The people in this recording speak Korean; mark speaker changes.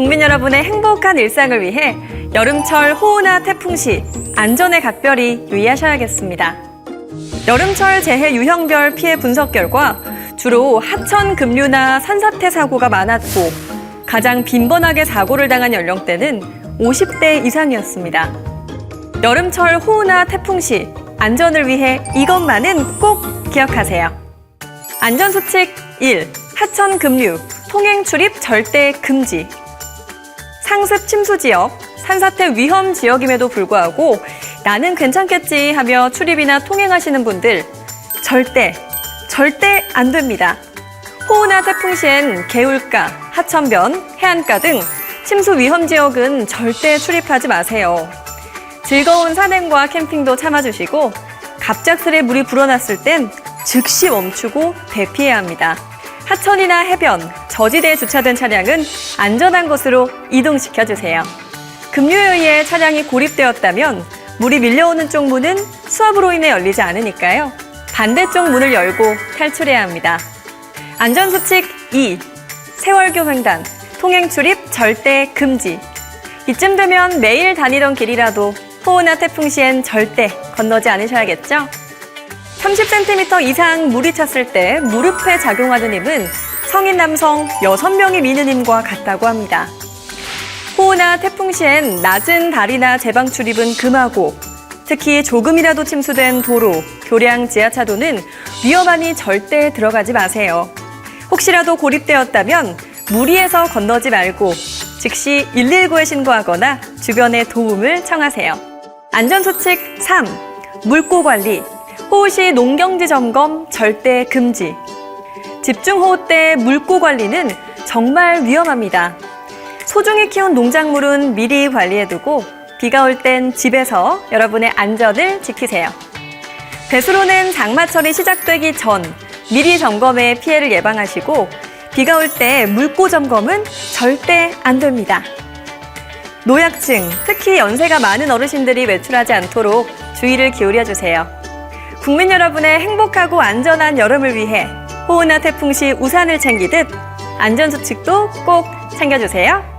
Speaker 1: 여러분의 행복한 일상을 위해 여름철 호우나 태풍 시 안전에 각별히 유의하셔야겠습니다. 여름철 재해 유형별 피해 분석 결과 주로 하천 급류나 산사태 사고가 많았고 가장 빈번하게 사고를 당한 연령대는 50대 이상이었습니다. 여름철 호우나 태풍 시 안전을 위해 이것만은 꼭 기억하세요. 안전수칙 1. 하천 급류, 통행 출입 절대 금지. 상습 침수 지역, 산사태 위험 지역임에도 불구하고 나는 괜찮겠지 하며 출입이나 통행하시는 분들 절대, 절대 안 됩니다. 호우나 태풍 시엔 개울가, 하천변, 해안가 등 침수 위험 지역은 절대 출입하지 마세요. 즐거운 산행과 캠핑도 참아주시고 갑작스레 물이 불어났을 땐 즉시 멈추고 대피해야 합니다. 하천이나 해변, 저지대에 주차된 차량은 안전한 곳으로 이동시켜 주세요. 급류에 의해 차량이 고립되었다면 물이 밀려오는 쪽 문은 수압으로 인해 열리지 않으니까요. 반대쪽 문을 열고 탈출해야 합니다. 안전수칙 2. 세월교 횡단, 통행 출입 절대 금지. 이쯤 되면 매일 다니던 길이라도 호우나 태풍 시엔 절대 건너지 않으셔야겠죠? 30cm 이상 물이 찼을 때 무릎에 작용하는 힘은 성인 남성 6명이 미는 힘과 같다고 합니다. 호우나 태풍 시엔 낮은 다리나 제방 출입은 금하고 특히 조금이라도 침수된 도로, 교량 지하차도는 위험하니 절대 들어가지 마세요. 혹시라도 고립되었다면 무리해서 건너지 말고 즉시 119에 신고하거나 주변에 도움을 청하세요. 안전수칙 3. 물고 관리. 호우시 농경지 점검 절대 금지. 집중호우 때 물고 관리는 정말 위험합니다. 소중히 키운 농작물은 미리 관리해두고 비가 올 땐 집에서 여러분의 안전을 지키세요. 배수로는 장마철이 시작되기 전 미리 점검해 피해를 예방하시고 비가 올 때 물고 점검은 절대 안 됩니다. 노약층, 특히 연세가 많은 어르신들이 외출하지 않도록 주의를 기울여 주세요. 국민 여러분의 행복하고 안전한 여름을 위해 호우나 태풍 시 우산을 챙기듯 안전수칙도 꼭 챙겨주세요.